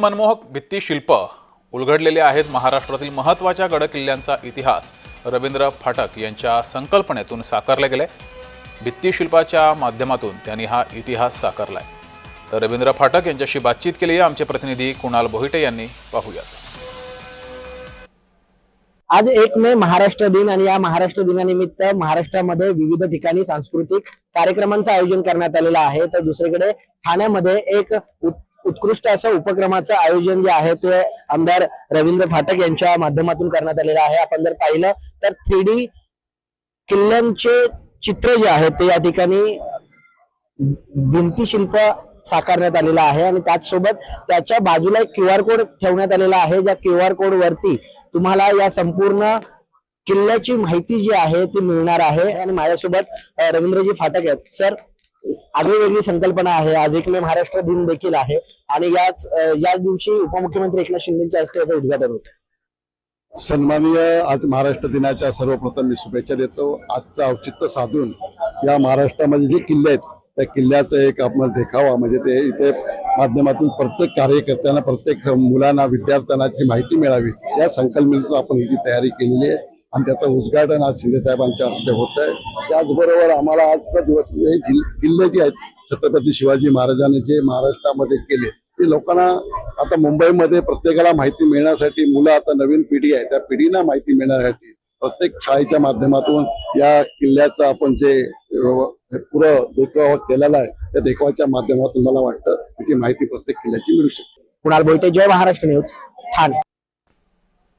मनमोहक भित्तीशिल्प उलगडलेले आहेत महाराष्ट्रातील महत्त्वाच्या गडकिल्ल्यांचा इतिहास. रवींद्र फाटक यांच्या संकल्पनेतून साकारले गेले. भित्तीशिल्पाच्या माध्यमातून त्यांनी हा इतिहास साकारलाय. तर रवींद्र फाटक यांच्याशी बातचीत केली. आहे आमचे प्रतिनिधी कुणाल बोहिटे यांनी पाहूयात. आज एक मे महाराष्ट्र दिन आणि या महाराष्ट्र दिनानिमित्त महाराष्ट्रामध्ये विविध ठिकाणी सांस्कृतिक कार्यक्रमांचं आयोजन करण्यात आलेलं आहे. तर दुसरीकडे ठाण्यामध्ये एक उत्कृष्ट असं उपक्रमाचं आयोजन जे आहे ते आमदार रवींद्र फाटक यांच्या माध्यमातून करण्यात आलेलं आहे. आपण जर पाहिलं तर थ्री डी किल्ल्यांचे चित्र जे आहे ते या ठिकाणी भिंतीशिल्प साकारण्यात आलेलं आहे आणि त्याचसोबत त्याच्या बाजूला एक क्यू आर कोड ठेवण्यात आलेला आहे. ज्या क्यू आर कोड वरती तुम्हाला या संपूर्ण किल्ल्याची माहिती जी आहे ती मिळणार आहे. आणि माझ्यासोबत रवींद्रजी फाटक आहेत. सर आगळीवेगळी संकल्पना आहे. आज एक मे महाराष्ट्र दिन देखील आहे. आणि याच याच दिवशी उपमुख्यमंत्री एकनाथ शिंदेच्या हस्ते याचं उद्घाटन होतं. सन्माननीय आज महाराष्ट्र दिनाच्या सर्वप्रथम मी शुभेच्छा देतो. आजचं औचित्य साधून या महाराष्ट्रामध्ये जे किल्ले आहेत त्या किल्ल्याचं एक आपण देखावा. म्हणजे ते इथे माध्यमातून प्रत्येक कार्यकर्त्यांना प्रत्येक मुलांना विद्यार्थ्यांना माहिती मिळावी या संकल्पनेतून आपण ही जी तयारी केलेली आहे आणि त्याचं उद्घाटन आज शिंदेसाहेबांच्या हस्ते होत आहे. त्याचबरोबर आम्हाला आजचा दिवस हे जिल- किल्ले जे आहेत छत्रपती शिवाजी महाराजांनी जे महाराष्ट्रामध्ये केले ते लोकांना आता मुंबईमध्ये प्रत्येकाला माहिती मिळण्यासाठी मुलं आता नवीन पिढी आहे त्या पिढीना माहिती मिळण्यासाठी प्रत्येक शाळेच्या माध्यमातून या किल्ल्याचं आपण जे हे पुरं देखावा केलेला आहे. त्या देखावाच्या माध्यमातून मला वाटतं त्याची माहिती प्रत्येक किल्ल्याची मिळू शकते. कुणाल बोईटे जय महाराष्ट्र न्यूज ठाणे.